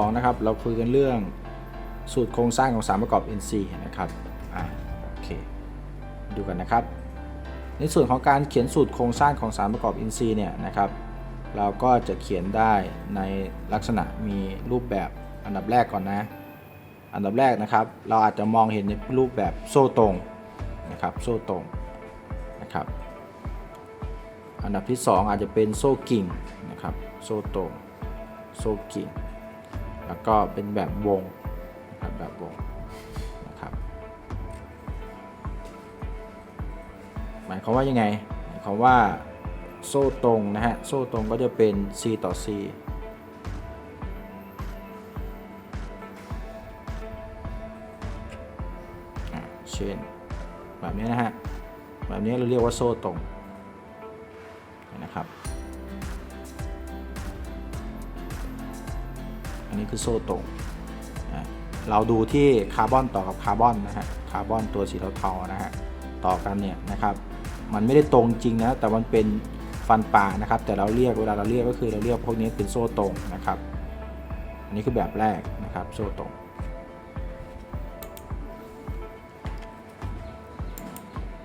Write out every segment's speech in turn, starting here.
2นะครับ เราคุยกันเรื่องสูตรโครงสร้างของสารประกอบ NC นะครับอ่าโอเค ดูกันนะครับ ในส่วนของการเขียนสูตรโครงสร้างของสารประกอบ NC เนี่ยนะครับ เราก็จะเขียนได้ในลักษณะมีรูปแบบอันดับแรกก่อนนะ อันดับแรกนะครับ เราอาจจะมองเห็นในรูปแบบโซ่ตรงนะครับ โซ่ตรงนะครับ อันดับที่ 2 อาจจะเป็นโซ่กิ่งนะครับ โซ่ตรงโซ่กิ่ง แล้วก็เป็นแบบวงแบบวงนะครับหมายความว่ายังไงหมายความว่าโซ่ตรงนะฮะโซ่ตรงก็จะเป็น C ต่อ C เช่นแบบนี้นะฮะแบบนี้เราเรียกว่าโซ่ตรงนะครับ นี้คือโซ่ตรงเราดูที่คาร์บอนต่อกับคาร์บอนนะฮะคาร์บอนตัวสีเทาๆนะฮะต่อกันเนี่ยนะครับมันไม่ได้ตรงจริงนะแต่มันเป็นฟันปลานะครับ แต่เราเรียกเวลาเราเรียกก็คือเราเรียกพวกนี้เป็นโซ่ตรงนะครับอันนี้คือแบบแรกนะครับโซ่ตรง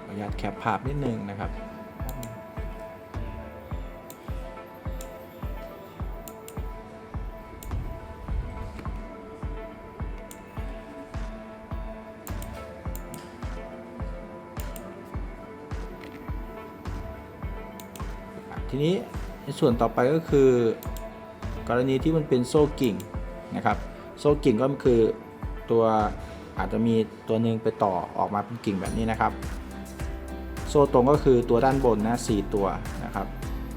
ขออนุญาตแคปภาพนิดนึงนะครับ ทีนี้ในส่วนต่อไปก็คือ กรณีที่มันเป็นโซ่กิ่งนะครับ โซ่กิ่งก็คือตัวอาจจะมีตัวหนึ่งไปต่อออกมาเป็นกิ่งแบบนี้นะครับ โซ่ตรงก็คือตัวด้านบนนะสตัวนะครับ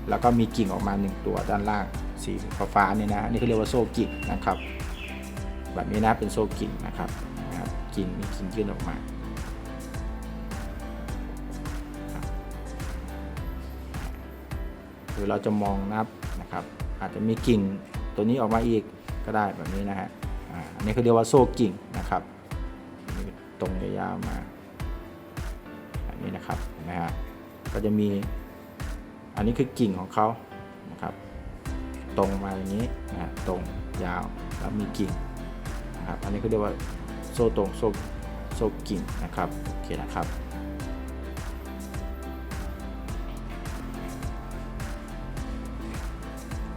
แล้วก็มีกิ่งออกมา 1 ตัวด้านล่างสีฟ้าๆเนี่ยนะนี่เขาเรียกว่าโซ่กิ่งนะครับ แบบนี้นะเป็นโซ่กิ่งนะครับนะครับกิ่งมีกิ่งยื่นออกมา รือเราจะมองนับนะครับ อาจจะมีกิ่งตัวนี้ออกมาอีกก็ได้แบบนี้นะฮะอ่าอันนี้เขาเรียกว่าโซ่กิ่งนะครับตรงยาวมาแบบนี้นะครับเห็นไหมฮะก็จะมีอันนี้คือกิ่งของเขานะครับตรงมาอย่างนี้นะฮะตรงยาวแล้วมีกิ่งนะครับอันนี้เขาเรียกว่าโซ่ตรงโซ่โซ่กิ่งนะครับโอเคนะครับ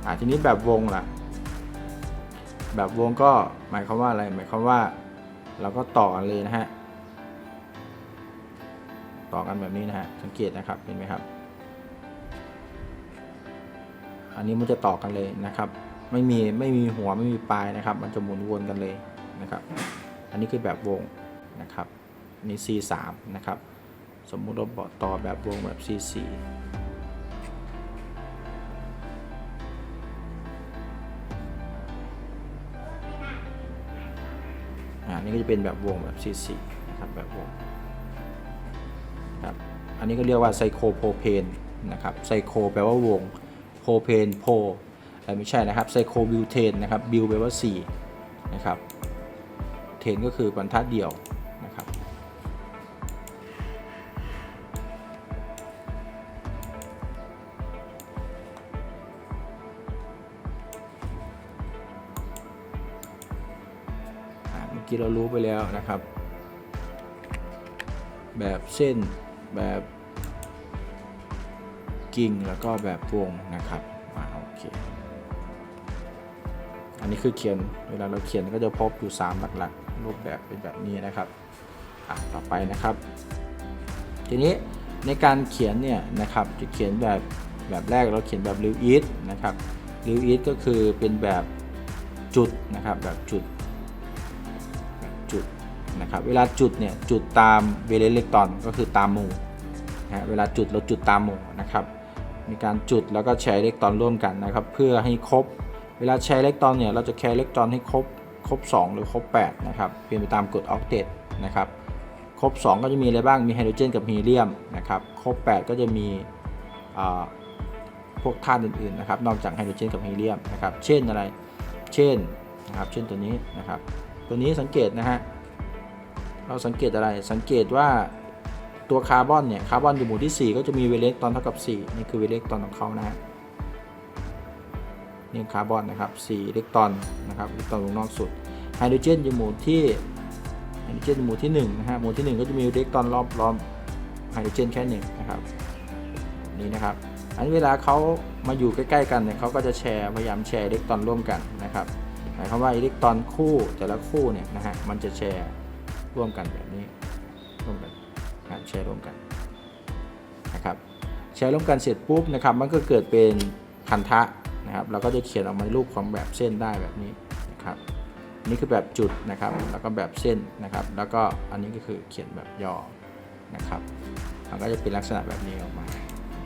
อ่าทีนี้แบบวงล่ะ แบบวงก็หมายความว่าอะไร หมายความว่าเราก็ต่อกันเลยนะฮะ ต่อกันแบบนี้นะฮะ สังเกตนะครับ เห็นไหมครับ อันนี้มันจะต่อกันเลยนะครับ ไม่มีไม่มีหัวไม่มีปลายนะครับ มันจะหมุนวนกันเลยนะครับ อันนี้คือแบบวงนะครับนี่ C3 นะครับ สมมุติเราบอกต่อแบบวงแบบ C4 นี่ก็จะเป็นแบบวงแบบ C4 นะครับแบบวงครับอันนี้ก็เรียกว่าไซโคโพเพนนะครับไซโคแปลว่าวงโพเพนโพไรไม่ใช่นะครับไซโคบิวเทนนะครับบิวแปลว่า4นะครับเทนก็คือบรรทัดเดี่ยว อกี้เรารู้ไปแล้วนะครับ แบบเส้นแบบกิ่งแล้วก็แบบวงนะครับอ่าโอเคอันนี้คือเขียนเวลาเราเขียนก็จะพบอยู่ 3 หลักๆ รูปแบบเป็นแบบนี้นะครับอะต่อไปนะครับ ทีนี้ในการเขียนเนี่ยนะครับจะเขียนแบบแบบแรกเราเขียนแบบริวอีทนะครับริวอีทก็คือเป็นแบบจุดนะครับแบบจุด จุดนะครับเวลาจุดเนี่ยจุดตามเวเลสเล็กตอนก็คือตามหมู่นะเวลาจุดเราจุดตามหมู่นะครับมีการจุดแล้วก็แชร์อิเล็กตรอนร่วมกันนะครับเพื่อให้ครบ เวลาแชร์อิเล็กตรอนเนี่ยเราจะแชร์อิเล็กตรอนให้ครบครบ 2 หรือครบ8นะครับเปลี่ยนไปตามกฎออกเตตนะครับครบ 2 ก็จะมีอะไรบ้างมีไฮโดรเจนกับฮีเลียมนะครับครบ 8 ก็จะมีพวกธาตุอื่นๆนะครับนอกจากไฮโดรเจนกับฮีเลียมนะครับเช่นอะไรเช่นนะครับเช่นตัวนี้นะครับ ตัวนี้สังเกตนะฮะ เราสังเกตอะไร สังเกตว่าตัวคาร์บอนเนี่ย คาร์บอนอยู่หมู่ที่ 4 ก็จะมีเวเลกตรอนเท่ากับ 4 นี่คือเวเลกตรอนของเขานะฮะ นี่คาร์บอนนะครับ4อิเล็กตรอนนะครับอิเล็กตรอนวงนอกสุด ไฮโดรเจนอยู่หมู่ที่ ไฮโดรเจนอยู่หมู่ที่1นะฮะ หมู่ที่ 1 ก็จะมีอิเล็กตรอนรอบล้อมไฮโดรเจนแค่หนึ่งนะครับ นี่นะครับ อันเวลาเขามาอยู่ใกล้ ๆ กันเนี่ยเขาก็จะแชร์ พยายามแชร์อิเล็กตรอนร่วมกันนะครับ หมายความว่าอิเล็กตรอนคู่แต่ละคู่เนี่ยนะฮะมันจะแชร์ร่วมกันแบบนี้ร่วมกันนะครับแชร์ร่วมกันนะครับแชร์ร่วมกันเสร็จปุ๊บนะครับมันก็เกิดเป็นพันธะนะครับเราก็จะเขียนออกมาในรูปของแบบเส้นได้แบบนี้นะครับนี่คือแบบจุดนะครับแล้วก็แบบเส้นนะครับ แล้วก็อันนี้ก็คือเขียนแบบย่อนะครับมันก็จะเป็นลักษณะแบบนี้ออกมา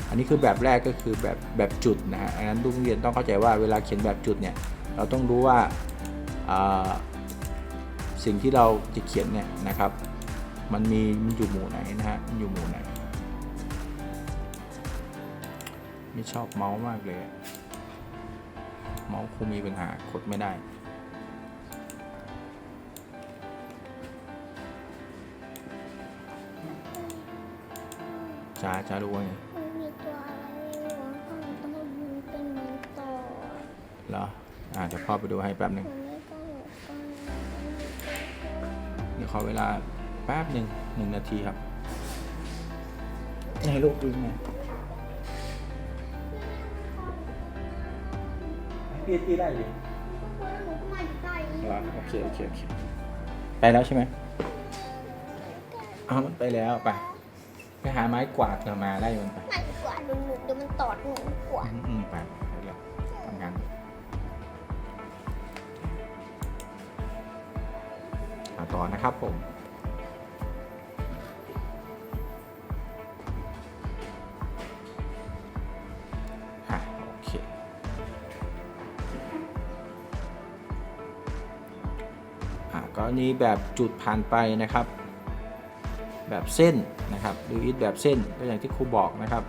อันนี้คือแบบแรกก็คือแบบแบบจุดนะฮะอันนั้นทุกเรียนต้องเข้าใจว่าเวลาเขียนแบบจุดเนี่ย เราต้องรู้ว่าอ่าสิ่งที่เราจะเขียนเนี่ยนะครับ มันมีมันอยู่หมู่ไหนนะฮะมันอยู่หมู่ไหนไม่ชอบเมาส์มากเลย เมาส์คงมีปัญหากดไม่ได้จ้าจ้ารู้ว่าไงมันมีตัวอะไรไม่รู้ข้างต้องมันเป็นเหมือนต่อเหรอ อ่าเดี๋ยวพ่อไปดูให้แป๊บหนึ่งมันไม่ต้องหนูต้องเดี๋ยวขอเวลาแป๊บหนึ่งหนึ่งนาทีครับให้ลูกดูไงพี่ตีได้เลยแล้วหนูก็มาอยู่ใต้นี้เหรอโอเคโอเคโอเคไปแล้วใช่ไหมอ๋อมันไปแล้วไปไปหาไม้กวาดเรามาไล่มันไปไหนกว่าหนูหนูเดี๋ยวมันตอดหนูกว่าอืมอืมไป นะครับผมโอเคอะกรณีแบบจุดผ่านไปนะครับ แบบเส้นนะครับหรืออีทแบบเส้นก็อย่างที่ครูบอกนะครับ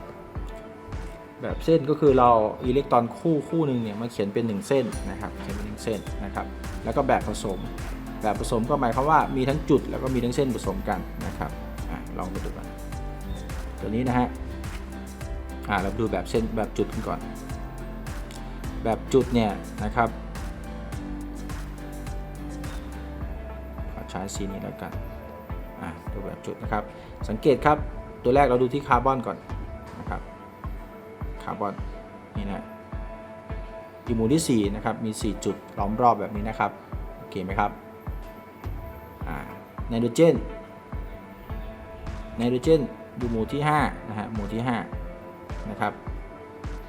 แบบเส้นก็คือเราอิเล็กตรอนคู่คู่หนึ่งเนี่ยมาเขียนเป็น 1 เส้นนะครับเขียนเป็นหนึ่งเส้นนะครับ แล้วก็แบบผสม แบบผสมก็หมายความว่ามีทั้งจุดแล้วก็มีทั้งเส้นผสมกันนะครับอลองไปดูกันตัวนี้นะฮะเราดูแบบเส้นแบบจุดกันก่อน แบบจุดเนี่ยนะครับขอใช้สีนี้แล้วกันดูแบบจุดนะครับ สังเกตครับตัวแรกเราดูที่คาร์บอนก่อนนะครับคาร์บอนนี่นะอยู่หมู่ที่4นะครับมี 4 จุดล้อมรอบแบบนี้นะครับ โอเคไหมครับ ไนโตรเจนไนโตรเจนอยู่หมู่ที่5นะฮะหมู่ที่5นะครับ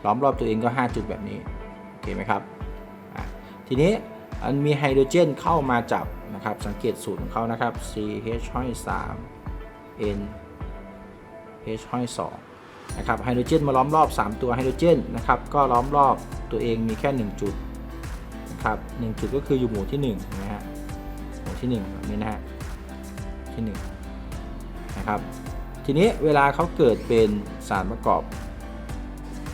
ล้อมรอบตัวเองก็ 5 จุดแบบนี้โอเคไหมครับทีนี้อันมีไฮโดรเจนเข้ามาจับนะครับสังเกตสูตรของเขานะครับ CH ห้อย3 N H ห้อย2นะครับไฮโดรเจนมาล้อมรอบ 3 ตัวไฮโดรเจนนะครับก็ล้อมรอบตัวเองมีแค่ 1 จุดนะครับ1จุดก็คืออยู่หมู่ที่1นะฮะหมู่ที่1แบบนี้นะฮะ ที่1นะครับทีนี้เวลาเขาเกิดเป็นสารประกอบ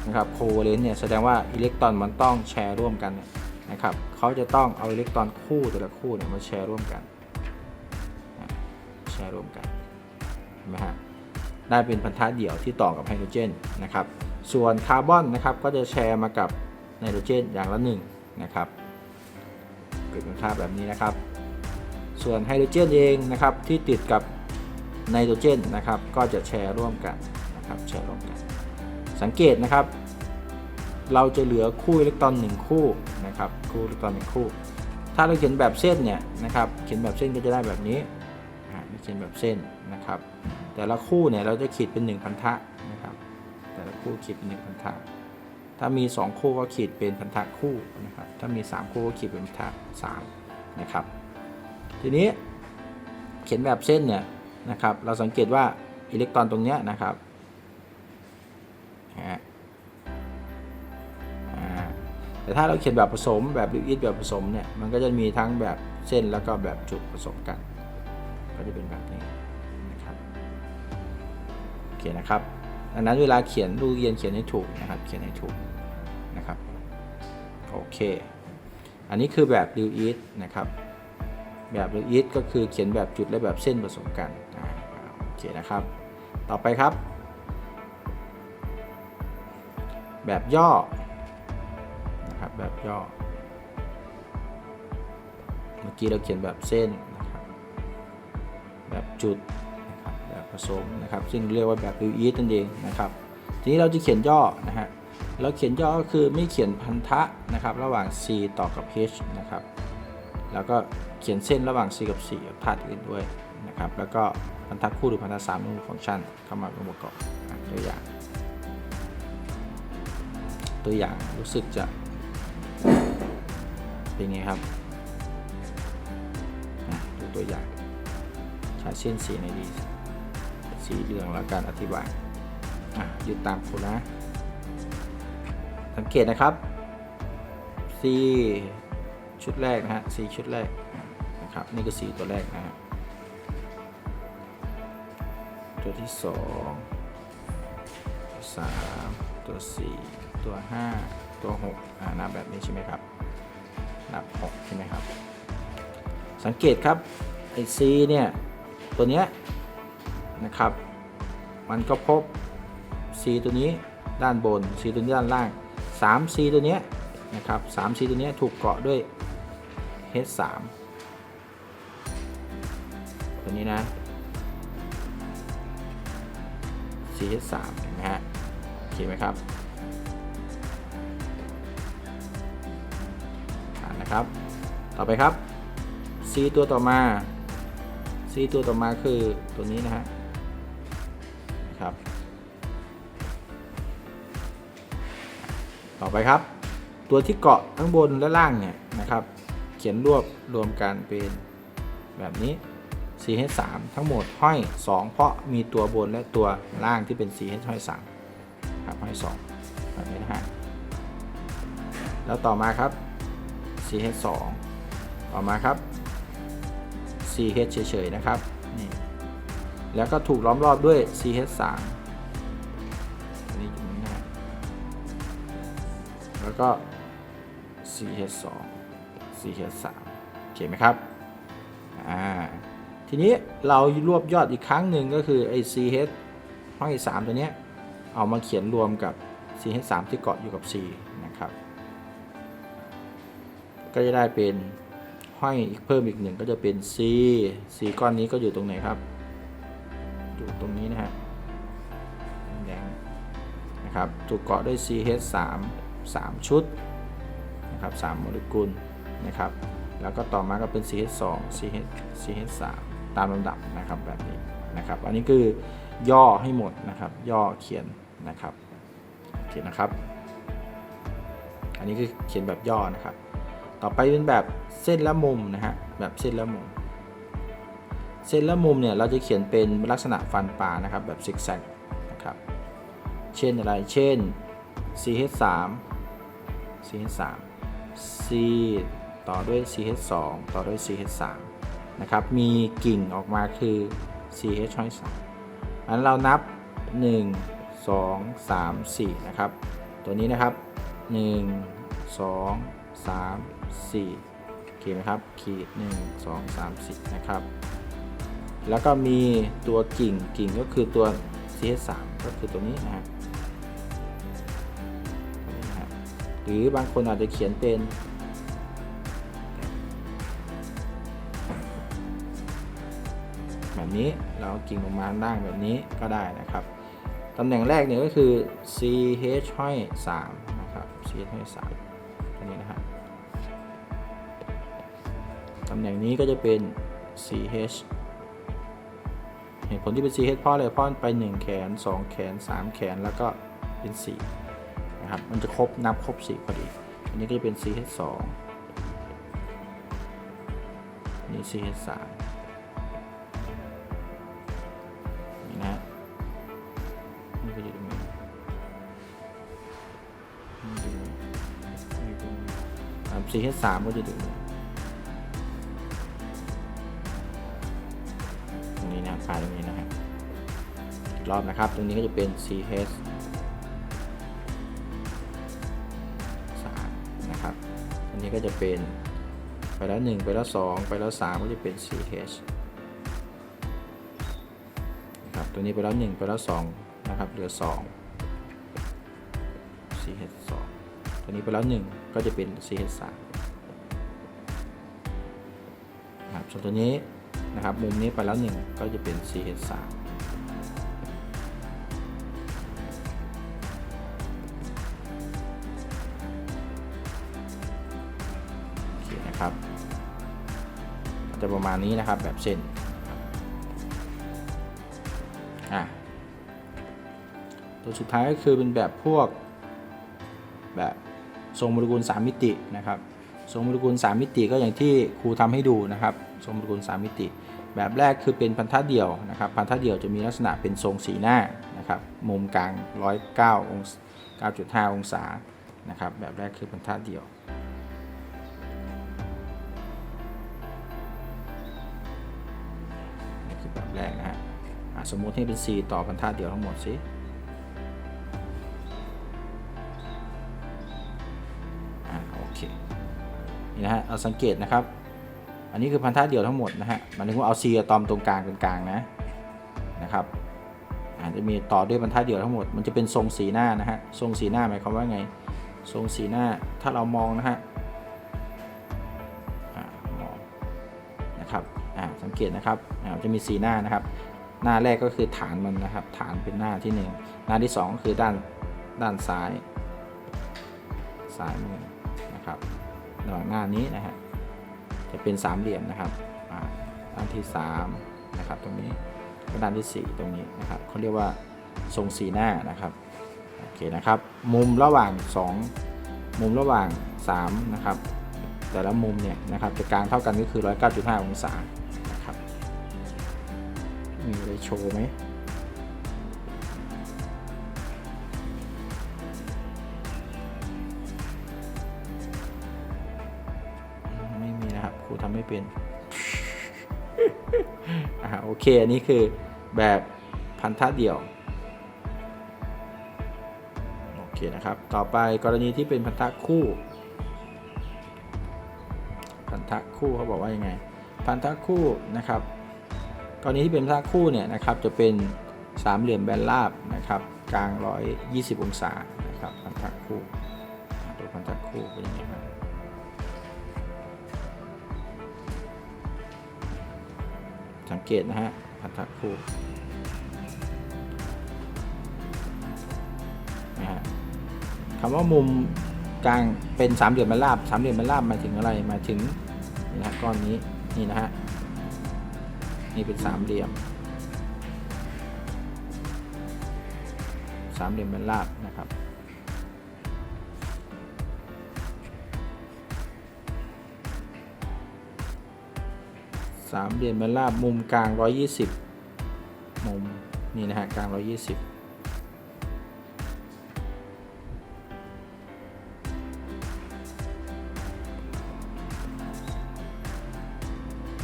นะครับโคเวเลนต์เนี่ยแสดงว่าอิเล็กตรอนมันต้องแชร์ร่วมกันนะครับเขาจะต้องเอาอิเล็กตรอนคู่แต่ละคู่เนี่ยมาแชร์ร่วมกันแชร์ร่วมกันเห็นไหมฮะได้เป็นพันธะเดี่ยวที่ต่อกับไฮโดรเจนนะครับส่วนคาร์บอนนะครับก็จะแชร์มากับไนโตรเจนอย่างละหนึ่งนะครับเกิดเป็นภาพแบบนี้นะครับ ส่วนไฮโดรเจนเองนะครับที่ติดกับไนโตรเจนนะครับก็จะแชร์ร่วมกันนะครับแชร์ร่วมกัน สังเกตนะครับ เราจะเหลือคู่อิเล็กตรอนหนึ่งคู่นะครับคู่อิเล็กตรอนหนึ่งคู่ ถ้าเราเขียนแบบเส้นเนี่ยนะครับเขียนแบบเส้นก็จะได้แบบนี้อ่เขียนแบบเส้นนะครับ แต่ละคู่เนี่ยเราจะขีดเป็น1พันธะนะครับแต่ละคู่ขีดเป็น1พันธะถ้ามี 2 คู่ก็ขีดเป็นพันธะคู่นะครับถ้ามี 3 คู่ก็ขีดเป็นพันธะ3นะครับ ทีนี้เขียนแบบเส้นเนี่ยนะครับ เราสังเกตว่าอิเล็กตรอนตรงเนี้ยนะครับฮะแต่ถ้าเราเขียนแบบผสมแบบลิอิทแบบผสมเนี่ยมันก็จะมีทั้งแบบเส้นแล้วก็แบบจุดผสมกัน ก็จะเป็นแบบนี้นะครับโอเคนะครับดังนั้นเวลาเขียนลูกเรียนเขียนให้ถูกนะครับ เขียนให้ถูกนะครับโอเค อันนี้คือแบบริวอีทนะครับ แบบริวอีทก็คือเขียนแบบจุดและแบบเส้นผสมกันโอเคนะครับ ต่อไปครับ แบบย่อนะครับแบบย่อ เมื่อกี้เราเขียนแบบเส้นนะครับแบบจุดนะครับแบบผสมนะครับ ซึ่งเรียกว่าแบบริวอีสนั่นเองนะครับทีนี้เราจะเขียนย่อนะฮะเราเขียนย่อก็คือไม่เขียนพันธะนะครับ ระหว่าง c ต่อกับ h นะครับ แล้วก็ เขียนเส้นระหว่าง c กับ c กับธาตุอื่นด้วยนะครับ แล้วก็พันธะคู่หรือพันธะสามมีฟังก์ชันเข้ามาเป็นองค์ประกอบตัวอย่าง ตัวอย่างรู้สึกจะเป็นไงครับดูตัวอย่างใช้เส้นสีในดี สีเหลืองแล้วการอธิบายอยึดตามคุณนะ สังเกตนะครับ C ชุดแรกนะฮะ C ชุดแรก นะครับ นี่คือ C ตัวแรกนะฮะตัวที่สองตัวสามตัวสี่ตัวห้าตัวหกอ่านับแบบนี้ใช่ไหมครับ นับหกใช่ไหมครับ สังเกตครับ ไอ C เนี่ย ตัวเนี้ยนะครับ มันก็พบ C ตัวนี้ด้านบน C ตัวนี้ด้านล่าง 3C ตัวเนี้ยนะครับ 3C ตัวเนี้ยถูกเกาะด้วย H3 ตัวนี้นะ CH3 เห็นไหมฮะโอเคไหมครับอ่านนะครับ ต่อไปครับ C ตัวต่อมา C ตัวต่อมาคือตัวนี้นะฮะนะครับ ต่อไปครับ ตัวที่เกาะทั้งบนและล่างเนี่ยนะครับ เขียนรวบรวมกันเป็นแบบนี้ CH3 ทั้งหมดห้อย 2 เพราะมีตัวบนและตัวล่างที่เป็น CH ห้อย3ครับห้อย2แบบนี้นะฮะแล้วต่อมาครับ CH2 ต่อมาครับ CH เฉยๆนะครับนี่แล้วก็ถูกล้อมรอบด้วย CH3 อันนี้อยู่ตรงนี้นะฮะแล้วก็ CH2 CH3 โอเคไหมครับ อ่า ทีนี้เรารวบยอดอีกครั้งหนึ่งก็คือไอ้ CH ห้อย 3 ตัวเนี้ยเอามาเขียนรวมกับ CH3 ที่เกาะอยู่กับ C นะครับ ก็จะได้เป็นห้อยอีกเพิ่มอีกหนึ่งก็จะเป็น C C ก้อนนี้ก็อยู่ตรงไหนครับ อยู่ตรงนี้นะฮะแดงนะครับถูกเกาะด้วย CH3 3ชุดนะครับ3โมเลกุลนะครับ แล้วก็ต่อมาก็เป็น CH2 CH CH3 ตามลำดับนะครับแบบนี้นะครับ อันนี้คือย่อให้หมดนะครับ ย่อเขียนนะครับโอเคนะครับ อันนี้คือเขียนแบบย่อนะครับ ต่อไปเป็นแบบเส้นและมุมนะฮะแบบเส้นและมุม เส้นและมุมเนี่ยเราจะเขียนเป็นลักษณะฟันปลานะครับ แบบซิกแซกนะครับเช่นอะไรเช่น CH3 CH3 C ต่อด้วย CH2 ต่อด้วย CH3 นะครับ มีกิ่งออกมาคือ CH ห้อย3อันเรานับ 1 2 3 4 นะครับ ตัวนี้นะครับ 1 2 3 4โอเคไหมครับ ขีด 1 2 3 4 นะครับ แล้วก็มีตัวกิ่ง กิ่งก็คือตัว CH3 ก็คือตัวนี้นะฮะหรือบางคนอาจจะเขียนเป็น แบบนี้เรากิ่งลงมาล่างแบบนี้ก็ได้นะครับตำแหน่งแรกเนี่ยก็คือ ch ห้อย3นะครับ ch ห้อย3ตัวนี้นะฮะตำแหน่งนี้ก็จะเป็น ch เหตุผลที่เป็น ch เพราะอะไรเพราะมันไป 1 แขน 2 แขน 3 แขนแล้วก็เป็น4นะครับมันจะครบนับครบ4พอดี อันนี้ก็จะเป็น ch2 อันนี้ ch3 อ่า ch3 ก็จะอยู่ตรงนี้ตรงนี้นะปลายตรงนี้นะฮะอีกรอบนะครับ ตรงนี้ก็จะเป็น ch สามนะครับ อันนี้ก็จะเป็นไปแล้ว 1 ไปแล้ว 2 ไปแล้ว 3 ก็จะเป็น ch นะครับ ตัวนี้ไปแล้ว 1 ไปแล้ว 2 นะครับ เหลือ 2 ch 2ตัวตัวนี้ไปแล้ว 1 ก็จะเป็น ch3 นะครับส่วนตัวนี้นะครับมุมนี้ไปแล้ว 1 ก็จะเป็น ch3 โอเคนะครับ จะประมาณนี้นะครับแบบเส้นอะตัวสุดท้ายก็คือเป็นแบบพวกแบบ ทรงโมเลกุล 3 มิตินะครับทรงโมเลกุล 3 มิติก็อย่างที่ครูทำให้ดูนะครับทรงโมเลกุล 3 มิติ แบบแรกคือเป็นพันธะเดี่ยวนะครับพันธะเดี่ยวจะมีลักษณะเป็นทรงสีหน้านะครับมุมกลาง 109องศา9.5 องศานะครับแบบแรกคือพันธะเดี่ยวนี่คือแบบแรกนะฮะสมมุติให้เป็น C ต่อพันธะเดี่ยวทั้งหมดสิ นะฮะเอาสังเกตนะครับ อันนี้คือพันธะเดียวทั้งหมดนะฮะหมันถึงว่าเอา C อะตอมตรงกลางเป็นกลางนะนะครับอาจจะมีต่อด้วยบรรทัดเดียวทั้งหมด มันจะเป็นทรงสีหน้านะฮะ ทรงสีหน้าหมายความว่าไง ทรงสีหน้า ถ้าเรามองนะฮะมองนะครับอ่าสังเกตนะครับอ่าจะมีสีหน้านะครับ หน้าแรกก็คือฐานมันนะครับ ฐานเป็นหน้าที่หนึ่งหน้าที่สองก็คือด้านด้านซ้าย ซ้ายมือนะครับ หว่าหน้านี้นะฮะจะเป็นสามเหลี่ยมนะครับอ่าด้านที่สามนะครับตรงนี้ก็ด้านที่สี่ตรงนี้นะครับเขาเรียกว่าทรงสีหน้านะครับโอเคนะครับมุมระหว่างสองมุมระหว่างสามนะครับแต่ละมุมเนี่ยนะครับจะกลางเท่ากันก็คือ 109.5 องศานะครับมีอะไรโชว์ไหม เป็นอ่าโอเค อันนี้คือแบบพันธะเดี่ยว โอเคนะครับ ต่อไปกรณีที่เป็นพันธะคู่ พันธะคู่เขาบอกว่ายังไง พันธะคู่นะครับ กรณีที่เป็นพันธะคู่เนี่ยนะครับจะเป็นสามเหลี่ยมแบนราบนะครับกลาง 120 องศานะครับพันธะคู่อ่าดูพันธะคู่เป็นยังไงบ้าง สังเกตนะฮะพันธะคู่นะฮะคำว่ามุมกลางเป็นสามเหลี่ยมแบนราบสามเหลี่ยมแบนราบหมายถึงอะไรหมายถึงนี่นะฮะก้อนนี้นี่นะฮะนี่เป็นสามเหลี่ยมสามเหลี่ยมแบนราบนะครับ สามเหลี่ยมแบนราบมุมกลาง 120 มุม นี่นะฮะ กลาง 120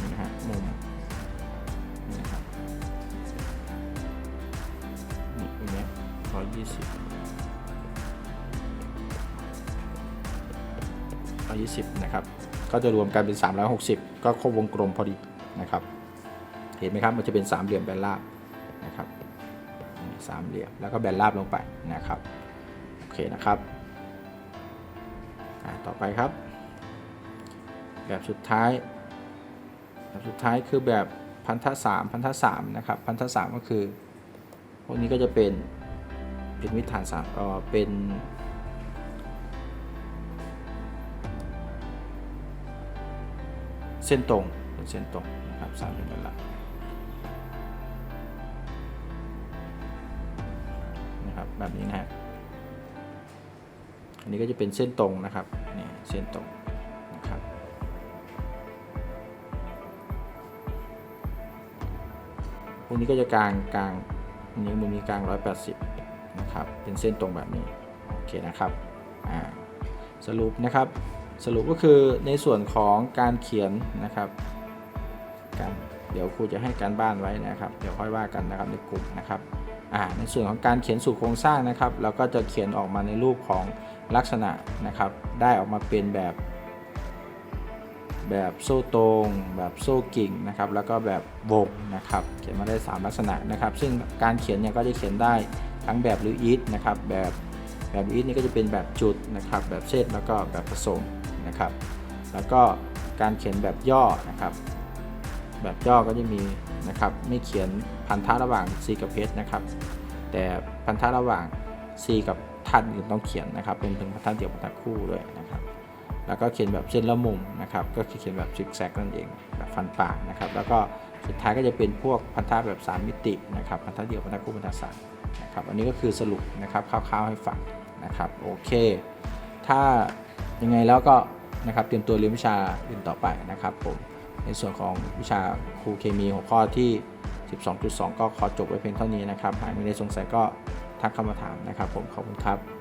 นี่นะฮะมุมนี่นะครับร้อยยี่สิบร้อยยี่สิบนะครับ ก็จะรวมกันเป็น 360 ก็ครบวงกลมพอดี นะครับ เห็นไหมครับมันจะเป็นสามเหลี่ยมแบนราบนะครับสามเหลี่ยมแล้วก็แบนราบลงไปนะครับโอเคนะครับต่อไปครับ แบบสุดท้ายแบบสุดท้ายคือแบบพันธะสามพันธะสามนะครับพันธะสามก็คือพวกนี้ก็จะเป็นเป็นมิตรฐานสามเออเป็นเส้นตรงเป็นเส้นตรง สามเด้านหลังนะครับแบบนี้นะฮะอันนี้ก็จะเป็นเส้นตรงนะครับนี่เส้นตรงนะครับพวกนี้ก็จะกลางกลางนนี้มุมนี้กลาง 180 นะครับ เป็นเส้นตรงแบบนี้ โอเคนะครับ สรุปนะครับ สรุปก็คือในส่วนของการเขียนนะครับ การเดี๋ยวครูจะให้การบ้านไว้นะครับ เดี๋ยวค่อยว่ากันนะครับในกลุ่มนะครับในส่วนของการเขียนสู่โครงสร้างนะครับ เราก็จะเขียนออกมาในรูปของลักษณะนะครับ ได้ออกมาเป็นแบบ แบบโซ่ตรง แบบโซ่กิ่งนะครับ แล้วก็แบบวงนะครับ เขียนมาได้ 3 ลักษณะนะครับ ซึ่งการเขียนเนี่ยก็จะเขียนได้ทั้งแบบลูอิสนะครับ แบบแบบอีทนี่ก็จะเป็นแบบจุดนะครับ แบบเส้นแล้วก็แบบผสมนะครับ แล้วก็การเขียนแบบย่อนะครับ แบบย่อก็จะมีนะครับไม่เขียนพันธะระหว่าง C กับ H นะครับ แต่พันธะระหว่าง C กับธาตุอื่นต้องเขียนนะครับเป็นถึงพันธะเดี่ยวพันธะคู่ด้วยนะครับ แล้วก็เขียนแบบเส้นละมุมนะครับ ก็คือเขียนแบบซิกแซกนั่นเองแบบฟันปากนะครับ แล้วก็สุดท้ายก็จะเป็นพวกพันธะแบบ 3 มิตินะครับ พันธะเดี่ยวพันธะคู่พันธะสามนะครับ อันนี้ก็คือสรุปนะครับคร่าวๆให้ฟังนะครับ โอเค ถ้ายังไงแล้วก็นะครับเตรียมตัวเรียนวิชาอื่นต่อไปนะครับผม ในส่วนของวิชาครูเคมีหัวข้อที่ 12.2 ก็ขอจบไว้เพียงเท่านี้นะครับ หากมีอะไรสงสัยก็ทักเข้ามาถามนะครับ ผมขอบคุณครับ